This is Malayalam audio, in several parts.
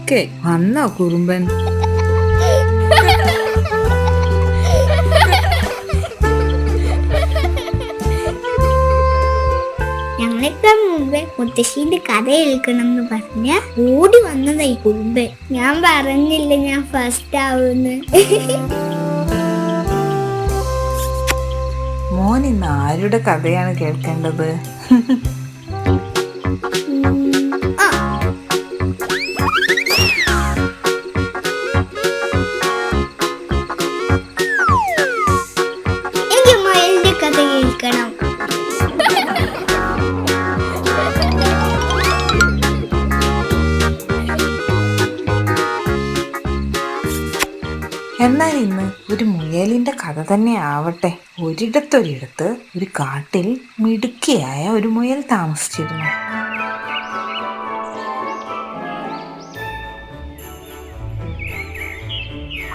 ഓക്കെ വന്നോ കുറുമ്പൻ. ഞങ്ങളിപ്പം മുമ്പേ മുത്തശ്ശീന്റെ കഥ കേൾക്കണം എന്ന് പറഞ്ഞ ഓടി വന്നതായി കുറുമ്പ് ഞാൻ പറഞ്ഞില്ല ഞാൻ ഫസ്റ്റ് ആവുന്ന് മോൻ ഇന്ന് ആരുടെ കഥയാണ് കേൾക്കേണ്ടത്? ആവട്ടെ. ഒരിടത്തൊരിടത്ത് ഒരു കാട്ടിൽ മിടുക്കിയായ ഒരു മുയൽ താമസിച്ചിരുന്നു.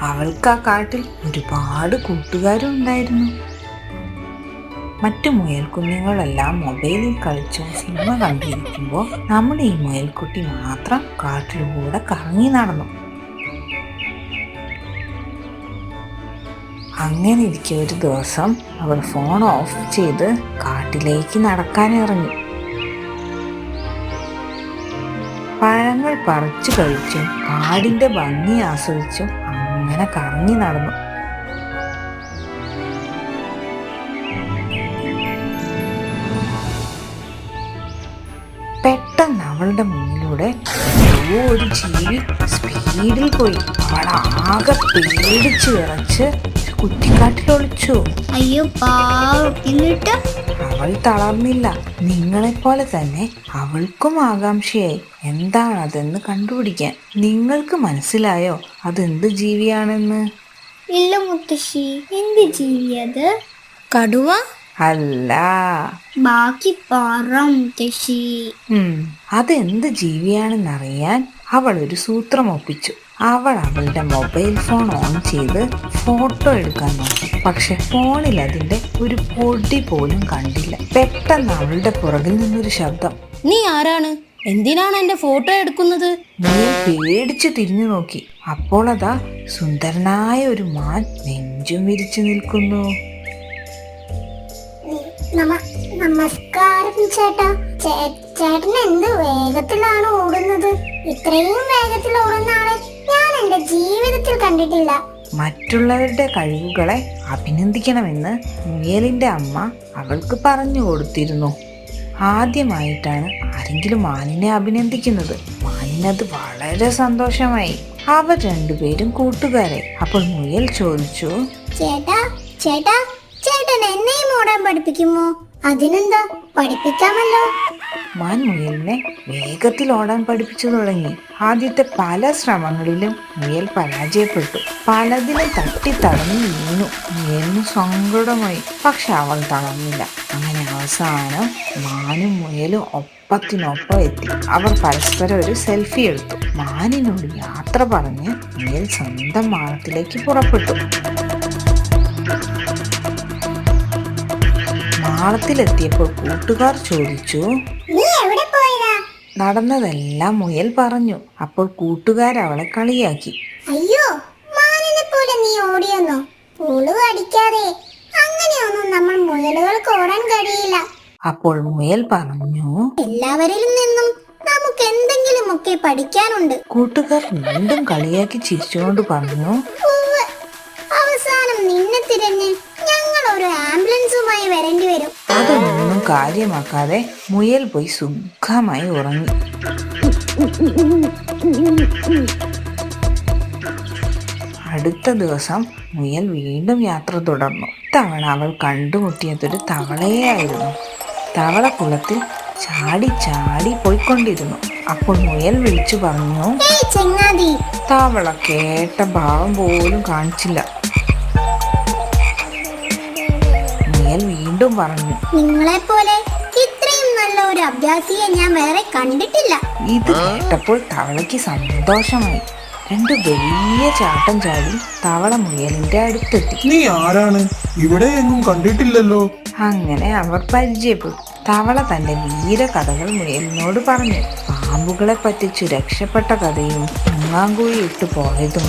അവൾക്ക് ആ കാട്ടിൽ ഒരുപാട് കൂട്ടുകാരും ഉണ്ടായിരുന്നു. മറ്റു മുയൽ കുഞ്ഞുങ്ങളെല്ലാം മൊബൈലിൽ കളിച്ചോ സിനിമ കണ്ടിരിക്കുമ്പോൾ നമ്മുടെ ഈ മുയൽക്കുട്ടി മാത്രം കാട്ടിലൂടെ കറങ്ങി നടന്നു. അങ്ങനെ ഇരിക്കെ ഒരു ദിവസം അവൾ ഫോൺ ഓഫ് ചെയ്ത് കാട്ടിലേക്ക് നടക്കാൻ ഇറങ്ങി. പഴങ്ങൾ പറിച്ചു കഴിച്ചും കാടിന്റെ ഭംഗി ആസ്വദിച്ചും അങ്ങനെ കറങ്ങി നടന്നു. പെട്ടെന്ന് അവളുടെ മുന്നിലൂടെ ഒരു ജീവി സ്പീഡിൽ പോയി. അവൾ ആകെ പേടിച്ച് വിറച്ച് കുറ്റിക്കാട്ടിൽ ഒളിച്ചു അയ്യോ പാവം. എന്നിട്ട്? അവൾ തളർന്നില്ല. നിങ്ങളെപ്പോലെ തന്നെ അവൾക്കും ആകാംക്ഷയായി. എന്താണതെന്ന് കണ്ടുപിടിക്കാൻ. നിങ്ങൾക്ക് മനസ്സിലായോ? അതെന്ത് ജീവിയാണെന്ന്? ഇല്ല മുത്തശ്ശി. എന്ത് ജീവിയത് കടുവ? അല്ല. ബാക്കി പറ മുത്തശ്ശി. അതെന്ത് ജീവിയാണെന്നറിയാൻ അവൾ ഒരു സൂത്രം ഒപ്പിച്ചു. അവൾ അവളുടെ മൊബൈൽ ഫോൺ ഓൺ ചെയ്ത് ഫോട്ടോ എടുക്കാൻ നോക്കി. പക്ഷെ ഫോണിൽ അതിന്റെ ഒരു പൊടി പോലും കണ്ടില്ല. പെട്ടെന്ന് അവളുടെ പുറകിൽ നിന്നൊരു ശബ്ദം. നീ ആരാണ്? എന്തിനാണ് എന്റെ ഫോട്ടോ എടുക്കുന്നത്? നീ പേടിച്ചു തിരിഞ്ഞു നോക്കി. അപ്പോൾ അതാ സുന്ദരനായ ഒരു മാൻ നെഞ്ചും വിരിച്ചു നിൽക്കുന്നു. നമസ്കാരം ചേട്ടാ. ചേട്ടൻ എന്ത് വേഗത്തിലാണ് ഓടുന്നത്? ഇത്രയും വേഗത്തിൽ ഓടുന്ന ആളെ ഞാൻ എന്റെ ജീവിതത്തിൽ കണ്ടിട്ടില്ല. മറ്റുള്ളവരുടെ കഴിവുകളെ അഭിനന്ദിക്കണമെന്ന് മുയലിന്റെ അമ്മ അവൾക്ക് പറഞ്ഞു കൊടുത്തിരുന്നു. ആദ്യമായിട്ടാണ് ആരെങ്കിലും മാനിനെ അഭിനന്ദിക്കുന്നത്. മാനിനത് വളരെ സന്തോഷമായി. അവർ രണ്ടുപേരും കൂട്ടുകാരെ. അപ്പോൾ മുയൽ ചോദിച്ചു ചേട്ടാ ചേട്ടാ ഓടാൻ പഠിപ്പിക്കുമോ? അതിനെന്താ? പഠിപ്പിക്കാമല്ലോ മാൻ മുയലിനെ വേഗത്തിൽ ഓടാൻ പഠിപ്പിച്ചു തുടങ്ങി. ആദ്യത്തെ പല ശ്രമങ്ങളിലും മുയൽ പരാജയപ്പെട്ടു. പലതിലും തട്ടി തടഞ്ഞു വീണു. മുയലിന് സങ്കടമായി. പക്ഷെ അവൾ തളർന്നില്ല. അങ്ങനെ അവസാനം മാനും മുയലും ഒപ്പത്തിനൊപ്പം എത്തി. അവർ പരസ്പരം ഒരു സെൽഫി എടുത്തു. മാനിനോട് യാത്ര പറഞ്ഞ് മുയൽ സ്വന്തം മാനത്തിലേക്ക് പുറപ്പെട്ടു. മാളത്തിലെത്തിയപ്പോൾ കൂട്ടുകാർ ചോദിച്ചു നടന്നതെല്ലാം മുയൽ പറഞ്ഞു. അപ്പോൾ കൂട്ടുകാർ അവളെ കളിയാക്കി. അയ്യോ മാനിനെ പോലെ നീ ഓടിയെന്നോ? പുളു അടിക്കാതെ. അങ്ങനെയൊന്നും നമ്മൾ മുയലുകൾക്ക് ഓടാൻ കഴിയില്ല. അപ്പോൾ മുയൽ പറഞ്ഞു എല്ലാവരിലും നിന്നും നമുക്ക് എന്തെങ്കിലും ഒക്കെ പഠിക്കാനുണ്ട്. കൂട്ടുകാർ വീണ്ടും കളിയാക്കി ചിരിച്ചുകൊണ്ട് പറഞ്ഞു അവസാനം നിന്നെ തിരഞ്ഞ് ഞങ്ങൾ ഒരു ആംബുലൻസുമായി വരേണ്ടി വരും. കാര്യമാക്കാതെ മുയൽ പോയി സുഖമായി ഉറങ്ങി. അടുത്ത ദിവസം മുയൽ വീണ്ടും യാത്ര തുടർന്നു. തവണ അവൾ കണ്ടുമുട്ടിയതൊരു തവളയായിരുന്നു. തവള കുളത്തിൽ ചാടി ചാടി പോയിക്കൊണ്ടിരുന്നു. അപ്പോൾ മുയൽ വിളിച്ചു പറഞ്ഞു തവള കേട്ട ഭാവം പോലും കാണിച്ചില്ല. മുയൽ വീണ്ടും പറഞ്ഞു. നിങ്ങളെ പോലെ ഇത്രയും നല്ല ഒരു അഭ്യാസിയെ ഞാൻ വേറെ കണ്ടിട്ടില്ല. ഇത് കേട്ടപ്പോൾ തവളയ്ക്ക് സന്തോഷമായി. രണ്ട് വലിയ ചാട്ടം ചാടി തവള മുയലിന്റെ അടുത്തെത്തി. നീ ആരാണ്? ഇവിടെ എങ്ങും കണ്ടിട്ടില്ലല്ലോ. അങ്ങനെ അവർ പരിചയപ്പെട്ടു. തവള തന്റെ വീര കഥകൾ മുയലിനോട് പറഞ്ഞു. പാമ്പുകളെ പറ്റിച്ചു രക്ഷപ്പെട്ട കഥയും മുങ്ങാങ്കുഴി ഇട്ടു പോയതും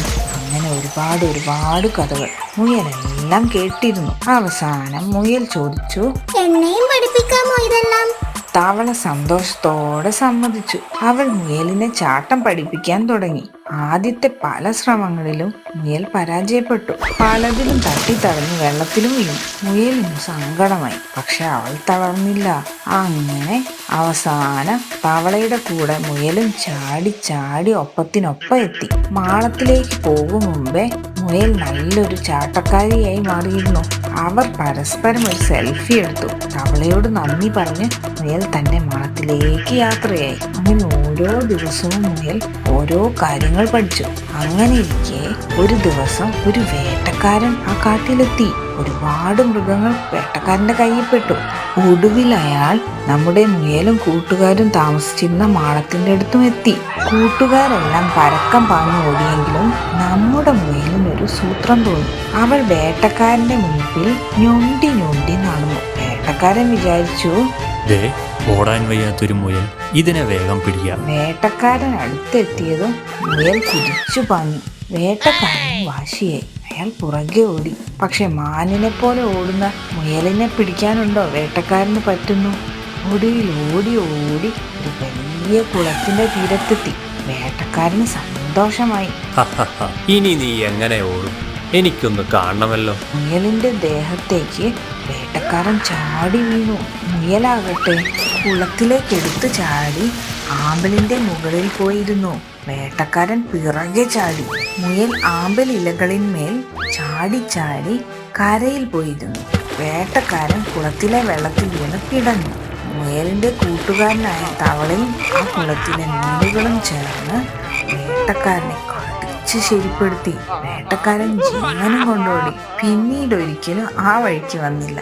ഒരുപാട് ഒരുപാട് കഥകൾ. മുയലെല്ലാം കേട്ടിരുന്നു. അവസാനം മുയൽ ചോദിച്ചു എന്നെയും പഠിപ്പിക്കാമോ ഇതെല്ലാം? തവള സന്തോഷത്തോടെ സമ്മതിച്ചു. അവൾ മുയലിനെ ചാട്ടം പഠിപ്പിക്കാൻ തുടങ്ങി. ആദ്യത്തെ പല ശ്രമങ്ങളിലും മുയൽ പരാജയപ്പെട്ടു. പലതിലും തട്ടിത്തടഞ്ഞ് വെള്ളത്തിലും വീണു. മുയലിന് സങ്കടമായി. പക്ഷെ അവൾ തളർന്നില്ല. അങ്ങനെ അവസാനം തവളയുടെ കൂടെ മുയലും ചാടി ചാടി ഒപ്പത്തിനൊപ്പം എത്തി. മാളത്തിലേക്ക് പോകും മുമ്പേ മുയൽ നല്ലൊരു ചാട്ടക്കാരിയായി മാറിയിരുന്നു. അവർ പരസ്പരം ഒരു സെൽഫി എടുത്തു. തവളയോട് നന്ദി പറഞ്ഞ് മുയൽ തന്റെ മണത്തിലേക്ക് യാത്രയായി. അങ്ങനെ ഓരോ ദിവസവും മുയൽ ഓരോ കാര്യങ്ങൾ പഠിച്ചു. അങ്ങനെ ഇരിക്കെ ഒരു ദിവസം ഒരു വേട്ടക്കാരൻ ആ കാട്ടിലെത്തി. ഒരുപാട് മൃഗങ്ങൾ വേട്ടക്കാരന്റെ കയ്യിൽ പെട്ടു ഒടുവിൽ അയാൾ നമ്മുടെ മുയലും കൂട്ടുകാരും താമസിച്ചിരുന്ന മാളത്തിന്റെ അടുത്തും എത്തി. കൂട്ടുകാരെല്ലാം പരക്കം പാഞ്ഞു ഓടിയെങ്കിലും നമ്മുടെ മുയലിനൊരു സൂത്രം തോന്നി. അവൾ വേട്ടക്കാരന്റെ മുൻപിൽ ഞൊണ്ടി ഞൊണ്ടി നടന്നു. വേട്ടക്കാരൻ വിചാരിച്ചു ഓടാൻ വയ്യാത്തൊരു മുയൽ ഇതിനെ വേഗം പിടിക്കാം വേട്ടക്കാരൻ അടുത്തെത്തിയതും മുയൽ കുതിച്ചു പാഞ്ഞു. വേട്ടക്കാരൻ വാശിയായി. അയാൾ പുറകെ ഓടി. പക്ഷെ മാനിനെ പോലെ ഓടുന്ന മുയലിനെ പിടിക്കാനുണ്ടോ? വേട്ടക്കാരന് പറ്റുന്നു. ഒടുവിൽ ഓടി ഓടി ഒരു വലിയ കുളത്തിന്റെ തീരത്തെത്തി. വേട്ടക്കാരന് സന്തോഷമായി. ഇനി നീ എങ്ങനെ ഓടും? എനിക്കൊന്ന് കാണണമല്ലോ. മുയലിന്റെ ദേഹത്തേക്ക് വേട്ടക്കാരൻ ചാടി വീണു. മുയലാകട്ടെ കുളത്തിലേക്ക് എടുത്തു ചാടി ആമ്പലിന്റെ മുകളിൽ പോയിരുന്നു. വേട്ടക്കാരൻ പിറകെ ചാടി. മുയൽ ആമ്പൽ ഇലകളിന്മേൽ ചാടി ചാടി കരയിൽ പോയിരുന്നു. വേട്ടക്കാരൻ കുളത്തിലെ വെള്ളത്തിൽ വീണ് കിടന്നു. മുയലിന്റെ കൂട്ടുകാരനായ തവളയും ആ കുളത്തിലെ മീനുകളും ചേർന്ന് വേട്ടക്കാരനെ കടിച്ച് ശരിപ്പെടുത്തി. വേട്ടക്കാരൻ ജീവനും കൊണ്ടോടി. പിന്നീട് ഒരിക്കലും ആ വഴിക്ക് വന്നില്ല.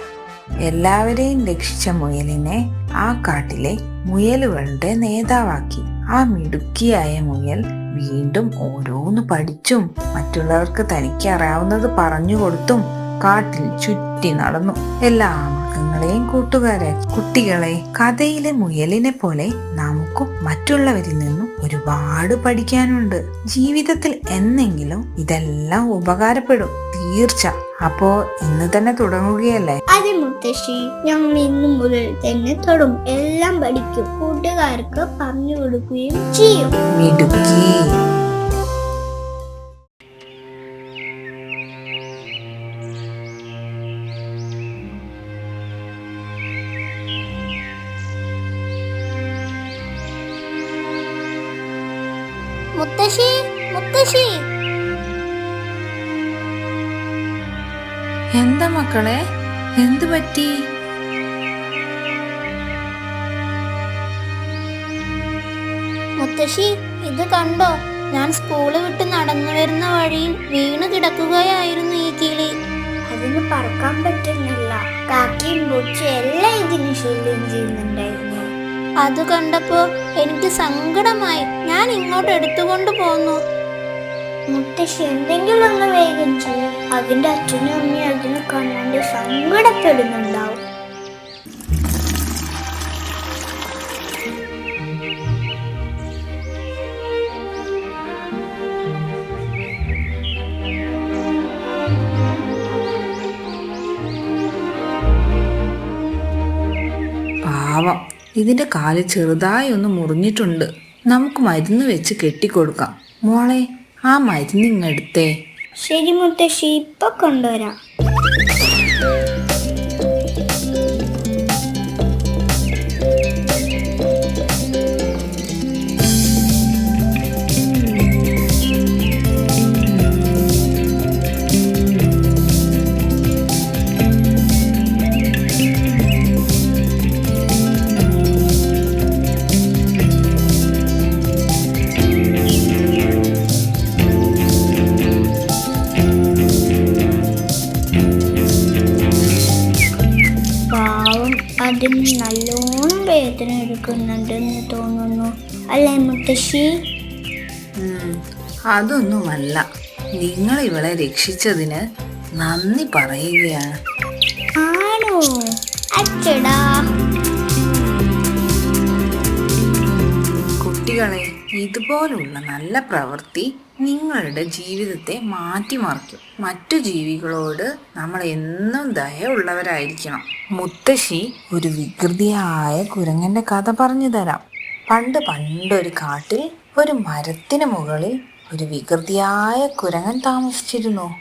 എല്ലാവരെയും രക്ഷിച്ച മുയലിനെ ആ കാട്ടിലെ മുയലുകളുടെ നേതാവാക്കി. ആ മിടുക്കിയായ മുയൽ വീണ്ടും ഓരോന്ന് പഠിച്ചും മറ്റുള്ളവർക്ക് തനിക്ക് അറിയാവുന്നത് പറഞ്ഞു കൊടുത്തും കാട്ടിൽ ചുറ്റി നടന്നു. എല്ലാ മൃഗങ്ങളെയും കൂട്ടുകാരെ കുട്ടികളെ കഥയിലെ മുയലിനെ പോലെ നമുക്കും മറ്റുള്ളവരിൽ നിന്നും ഒരുപാട് പഠിക്കാനുണ്ട്. ജീവിതത്തിൽ എന്നെങ്കിലും ഇതെല്ലാം ഉപകാരപ്പെടും. തീർച്ച അപ്പോ ഇന്ന് തന്നെ തുടങ്ങുകയല്ലേ? അതെ മുത്തശ്ശി ഞങ്ങൾ ഇന്നു മുതൽ തന്നെ തുടങ്ങും എല്ലാം പഠിക്കും. കൂട്ടുകാർക്ക് പറഞ്ഞു കൊടുക്കുകയും ചെയ്യും. മിടുക്കി. മുത്തശ്ശി മുത്തശ്ശി. എന്താ മക്കളെ? എന്തു പറ്റി? മുത്തശ്ശി ഇത് കണ്ടോ? ഞാൻ സ്കൂൾ വിട്ട് നടന്നു വരുന്ന വഴിയിൽ വീണ് കിടക്കുകയായിരുന്നു ഈ കിളി. അതിന് പറക്കാൻ പറ്റുന്നില്ല. കാക്കയും പൂച്ചയും എല്ലാം ഇതിന് ശല്യം ചെയ്യുന്നുണ്ടായിരുന്നു. അത് കണ്ടപ്പോ എനിക്ക് സങ്കടമായി. ഞാൻ ഇങ്ങോട്ട് എടുത്തുകൊണ്ട് പോന്നു. മുത്തശ്ശി എന്തെങ്കിലും ഒന്ന് വേഗം ചെയ്യും. അതിന്റെ അച്ഛനും അമ്മയും അതിനെ കാണാണ്ട് സങ്കടപ്പെടുന്നുണ്ടാവും. ഇതിന്റെ കാൽ ചെറുതായി ഒന്ന് മുറിഞ്ഞിട്ടുണ്ട്. നമുക്ക് മരുന്ന് വെച്ച് കെട്ടിക്കൊടുക്കാം. മോളെ ആ മരുന്ന് ഇങ്ങെടുത്തേ ശരി മുത്തശ്ശി ഇപ്പൊ കൊണ്ടുവരാം. എടുക്കുന്നുണ്ടെന്ന് തോന്നുന്നു. അല്ലേ മുത്തശ്ശി? അതൊന്നുമല്ല. നിങ്ങൾ ഇവളെ രക്ഷിച്ചതിന് നന്ദി പറയുകയാണ്. ആണോ? അച്ചടാ. കുട്ടികളെ ഇതുപോലുള്ള നല്ല പ്രവൃത്തി നിങ്ങളുടെ ജീവിതത്തെ മാറ്റിമറിക്കും. മറ്റു ജീവികളോട് നമ്മൾ എന്നും ദയ ഉള്ളവരായിരിക്കണം. മുത്തശ്ശി ഒരു വികൃതിയായ കുരങ്ങന്റെ കഥ പറഞ്ഞു തരാം. പണ്ട് പണ്ടൊരു കാട്ടിൽ ഒരു മരത്തിന് മുകളിൽ ഒരു വികൃതിയായ കുരങ്ങൻ താമസിച്ചിരുന്നു.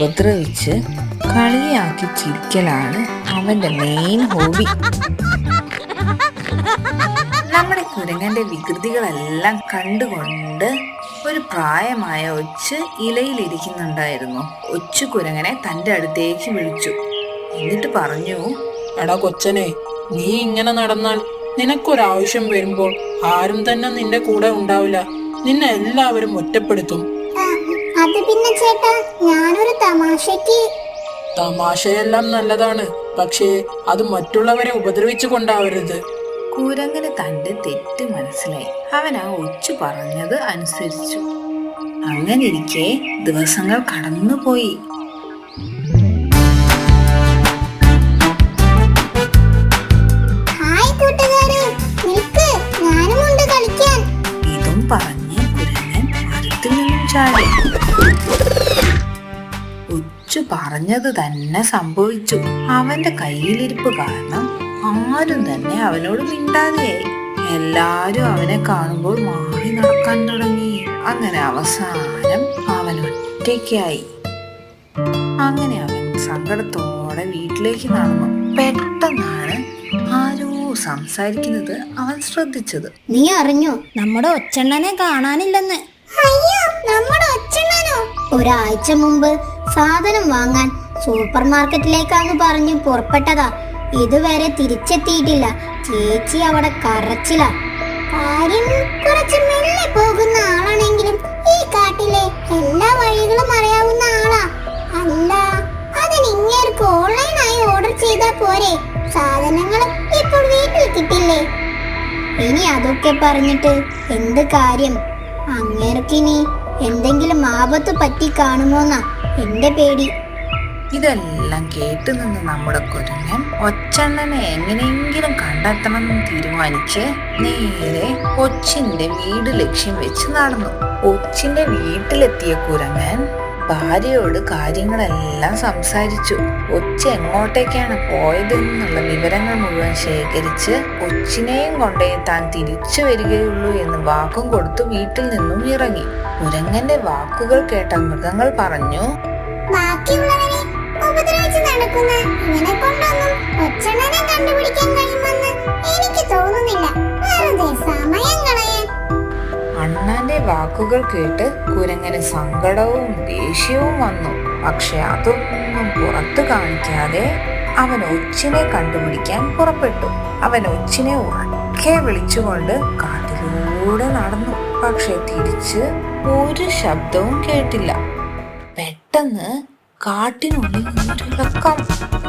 ഉപദ്രവിച്ച് കളിയാക്കി ചിരിക്കലാണ് അവന്റെ മെയിൻ ഹോബി നമ്മുടെ കുരങ്ങന്റെ വികൃതികളെല്ലാം കണ്ടുകൊണ്ട് ഒരു പ്രായമായ ഒച്ച് ഇലയിലിരിക്കുന്നുണ്ടായിരുന്നു. ഒച്ചു കുരങ്ങനെ തന്റെ അടുത്തേക്ക് വിളിച്ചു. എന്നിട്ട് പറഞ്ഞു എടാ കൊച്ചനെ നീ ഇങ്ങനെ നടന്നാൽ നിനക്കൊരാവശ്യം വരുമ്പോൾ ആരും തന്നെ നിന്റെ കൂടെ ഉണ്ടാവില്ല. നിന്നെ എല്ലാവരും ഒറ്റപ്പെടുത്തും. അത് പിന്നെ ചേട്ടാ ഞാനൊരു തമാശക്ക്. തമാശയെല്ലാം നല്ലതാണ് പക്ഷേ അത് മറ്റുള്ളവരെ ഉപദ്രവിച്ചു കൊണ്ടാവരുത് കുരങ്ങന് തന്റെ തെറ്റ് മനസ്സിലായി. അവൻ ആ ഒച്ചു പറഞ്ഞത് അനുസരിച്ചു. അങ്ങനെ ഇരിക്കെ ദിവസങ്ങൾ കടന്നുപോയി. ഹായ് കൂട്ടുകാരെ നിൽക്ക് ഞാനും ഉണ്ട് കളിക്കാൻ. ഇതും പറഞ്ഞ് കുരങ്ങൻ മരത്തിൽ നിന്നും ചാടി. ഉച്ചു പറഞ്ഞത് തന്നെ സംഭവിച്ചു. അവന്റെ കയ്യിലിരിപ്പ് കാരണം ആരും തന്നെ അവനോട് മിണ്ടാതെയായി. എല്ലാരും അവനെ കാണുമ്പോൾ മാറി നടക്കാൻ തുടങ്ങി. അങ്ങനെ അവസാനം അവൻ ഒറ്റയ്ക്കായി. അങ്ങനെ അവൻ സങ്കടത്തോടെ വീട്ടിലേക്ക് നടന്നു. പെട്ടെന്നാണ് ആരോ സംസാരിക്കുന്നത് അവൻ ശ്രദ്ധിച്ചത്. നീ അറിഞ്ഞോ? നമ്മുടെ ഒച്ചണ്ണനെ കാണാനില്ലെന്ന്. ഒരാഴ്ച മുമ്പ് സാധനം വാങ്ങാൻ സൂപ്പർ മാർക്കറ്റിലേക്കാന്ന് പറഞ്ഞു പുറപ്പെട്ടതാ. ഇതുവരെ തിരിച്ചെത്തിയിട്ടില്ല. ചേച്ചി അവിടെ കരച്ചില. കാര്യം കുറച്ച് മെല്ലെ പോകുന്ന ആളാണെങ്കിലും ഈ കാട്ടിലെ എല്ലാ വഴികളും അറിയാവുന്ന ആളാ. അല്ല അതിന് ഇങ്ങേർക്ക് ഓൺലൈനായി ഓർഡർ ചെയ്താ പോരെ. സാധനങ്ങൾ ഇപ്പോൾ വീട്ടിൽ കിട്ടില്ലേ? ഇനി അതൊക്കെ പറഞ്ഞിട്ട് എന്ത് കാര്യം? അങ്ങേർക്കിനി എന്തെങ്കിലും ആപത്ത് പറ്റി കാണുമോന്നാ എന്റെ പേടി. ഇതെല്ലാം കേട്ടു നിന്ന് നമ്മുടെ കുരങ്ങൻ ഒച്ചണ്ണനെ എങ്ങനെയെങ്കിലും കണ്ടെത്തണമെന്ന് തീരുമാനിച്ച് നേരെ ഒച്ചിന്റെ വീട് ലക്ഷ്യം വെച്ച് നടന്നു. ഒച്ചിന്റെ വീട്ടിലെത്തിയ കുരങ്ങൻ ഭാര്യയോട് കാര്യങ്ങളെല്ലാം സംസാരിച്ചു. ഒച്ച എങ്ങോട്ടേക്കാണ് പോയതെന്നുള്ള വിവരങ്ങൾ മുഴുവൻ ശേഖരിച്ച് ഒച്ചിനെയും കൊണ്ടേ താൻ തിരിച്ചു വരികയുള്ളൂ എന്ന് വാക്കും കൊടുത്തു വീട്ടിൽ നിന്നും ഇറങ്ങി. മുരങ്ങന്റെ വാക്കുകൾ കേട്ട മൃഗങ്ങൾ പറഞ്ഞു ബാക്കിയുള്ളവരെ ഉപദ്രവിച്ച് നടക്കുന്ന ഒച്ചണ്ണനെ കണ്ടുപിടിക്കാൻ കഴിയുമെന്ന് എനിക്ക് തോന്നുന്നില്ല. വാക്കുകൾ കേട്ട് കുരങ്ങന് സങ്കടവും ദേഷ്യവും വന്നു. പക്ഷെ അതൊന്നും പുറത്തു കാണിക്കാതെ അവൻ ഒച്ചിനെ കണ്ടുപിടിക്കാൻ പുറപ്പെട്ടു. അവൻ ഒച്ചിനെ ഉറക്കെ വിളിച്ചുകൊണ്ട് കാട്ടിലൂടെ നടന്നു. പക്ഷെ തിരിച്ച് ഒരു ശബ്ദവും കേട്ടില്ല. പെട്ടെന്ന് കാട്ടിനുള്ളിൽ നിന്നൊരിളക്കം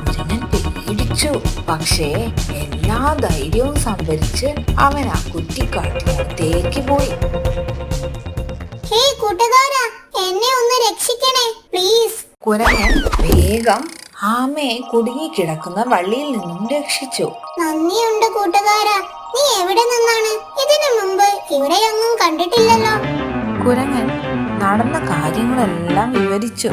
കുരങ്ങൻ പേടിച്ചു. പക്ഷേ എല്ലാ ധൈര്യവും സംഭരിച്ച് അവൻ ആ കുറ്റിക്കാട്ടിനടുത്തേക്ക് പോയി. ഹേ കൂട്ടുകാരാ എന്നെ ഒന്ന് രക്ഷിക്കണേ പ്ലീസ്. കുരങ്ങൻ വേഗം ആമയെ കുടുങ്ങിക്കിടക്കുന്ന വള്ളിയിൽ നിന്നും രക്ഷിച്ചു. നന്ദിയുണ്ട് കൂട്ടുകാരാ നീ എവിടെ നിന്നാണ്? ഇതിനു മുമ്പ് ഇവിടെയൊന്നും കണ്ടിട്ടില്ലല്ലോ. കുരങ്ങൻ നടന്ന കാര്യങ്ങളെല്ലാം വിവരിച്ചു.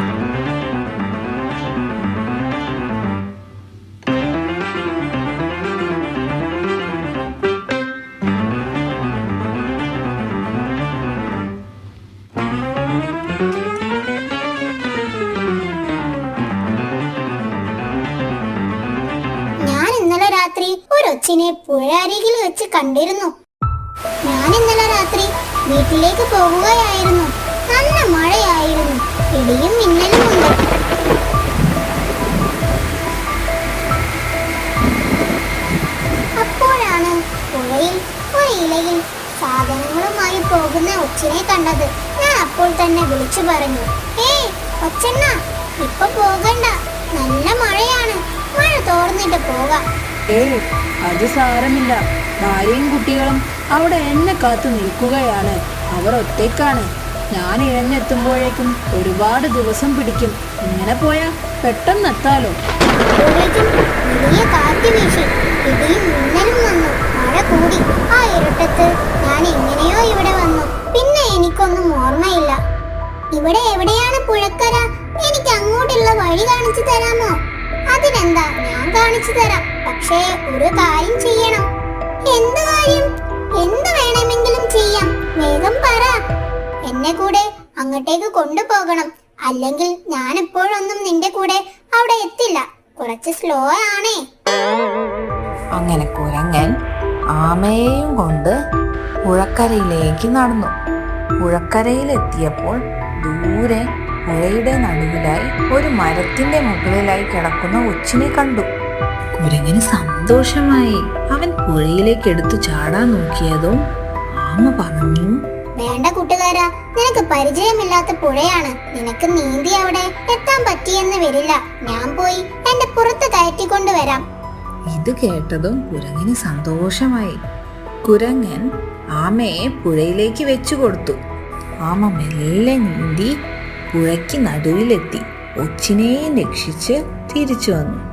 രാത്രി ഒരു ഒച്ചിനെ പുഴ അരികിൽ വെച്ച് കണ്ടിരുന്നു. ഞാൻ ഇന്നലെ രാത്രി വീട്ടിലേക്ക് പോകുകയായിരുന്നു. നല്ല മഴയായിരുന്നു. ഇടിയും മിന്നലും ഉണ്ട്. അപ്പോഴാണ് പുഴയിൽ ഒരു ഇലയിൽ സാധനങ്ങളുമായി പോകുന്ന ഒച്ചിനെ കണ്ടത്. ഞാൻ അപ്പോൾ തന്നെ വിളിച്ചു പറഞ്ഞു ഏയ് ഒച്ചണ്ണ ഇപ്പൊ പോകണ്ട. നല്ല മഴയാണ്. മഴ തോർന്നിട്ട് പോകാം. ഏയ് അത് സാരമില്ല. ഭാര്യയും കുട്ടികളും അവിടെ എന്നെ കാത്തു നിൽക്കുകയാണ്. അവർ ഒറ്റയ്ക്കാണ്. ഞാൻ ഇഴഞ്ഞെത്തുമ്പോഴേക്കും ഒരുപാട് ദിവസം പിടിക്കും. ഇങ്ങനെ പോയാൽ പെട്ടെന്നെത്താലോ വലിയ കാറ്റ് വീശി. ഇടിയും മിന്നലും വന്നു. മഴ കൂടി. ആ ഇരുട്ടത്ത് ഞാൻ എങ്ങനെയോ ഇവിടെ വന്നു. പിന്നെ എനിക്കൊന്നും ഓർമ്മയില്ല. ഇവിടെ എവിടെയാണ് പുഴക്കര? എനിക്ക് അങ്ങോട്ടുള്ള വഴി കാണിച്ചു തരാമോ? അതിനെന്താ? ഞാൻ കാണിച്ചു തരാം. പക്ഷേ ഒരു കാര്യം ചെയ്യണം. എന്ത് കാര്യം? എന്ത് വേണമെങ്കിലും ചെയ്യാം. വേഗം പറ. എന്നെ കൂടെ അങ്ങോട്ടേക്ക് കൊണ്ടുപോകണം. അല്ലെങ്കിൽ ഞാൻ എപ്പോഴൊന്നും നിന്റെ കൂടെ അവിടെ എത്തില്ല. കുറച്ച് സ്ലോ ആണേ. അങ്ങനെ കുരങ്ങൻ ആമയെയും കൊണ്ട് പുഴക്കരയിലേക്ക് നടന്നു. പുഴക്കരയിലെത്തിയപ്പോൾ ദൂരെ പുഴയുടെ നടുവിലായി ഒരു മരത്തിന്റെ മുകളിലായി കിടക്കുന്ന ഒച്ചിനെ കണ്ടു. കുരങ്ങന് സന്തോഷമായി അവൻ പുഴയിലേക്ക് എടുത്തു ചാടാൻ നോക്കിയതും ആമ പറഞ്ഞു വേണ്ട കൂട്ടുകാരാ നിനക്ക് പരിചയമില്ലാത്ത പുഴയാണ്. നിനക്ക് നീന്തി അവിടെ എത്താൻ പറ്റിയെന്ന് വരില്ല. ഞാൻ പോയി എന്റെ പുറത്ത് കയറ്റിക്കൊണ്ട് വരാം. ഇത് കേട്ടതും കുരങ്ങിന് സന്തോഷമായി. കുരങ്ങൻ ആമയെ പുഴയിലേക്ക് വെച്ചു കൊടുത്തു. ആമ മെല്ലെ നീന്തി പുഴയ്ക്ക് നടുവിലെത്തി. ഒച്ചിനെയും രക്ഷിച്ച് തിരിച്ചു വന്നു.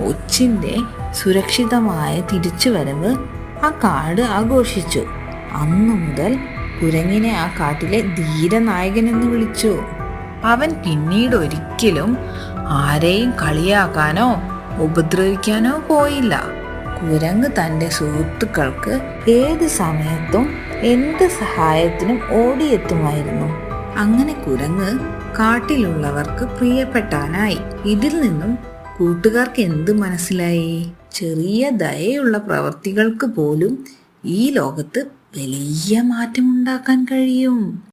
ഒച്ചിന്റെ സുരക്ഷിതമായ തിരിച്ചുവരവ് ആ കാട് ആഘോഷിച്ചു. അന്നു മുതൽ കുരങ്ങിനെ ആ കാട്ടിലെ ധീരനായകൻ എന്ന് വിളിച്ചു. അവൻ പിന്നീട് ഒരിക്കലും ആരെയും കളിയാക്കാനോ ഉപദ്രവിക്കാനോ പോയില്ല. കുരങ്ങ് തന്റെ സുഹൃത്തുക്കൾക്ക് ഏത് സമയത്തും എന്ത് സഹായത്തിനും ഓടിയെത്തുമായിരുന്നു. അങ്ങനെ കുരങ്ങ് കാട്ടിലുള്ളവർക്ക് പ്രിയപ്പെട്ടവനായി ഇതിൽ നിന്നും കൂട്ടുകാർക്ക് എന്ത് മനസ്സിലായി? ചെറിയ ദയയുള്ള പ്രവർത്തികൾക്ക് പോലും ഈ ലോകത്ത് വലിയ മാറ്റമുണ്ടാക്കാൻ കഴിയും.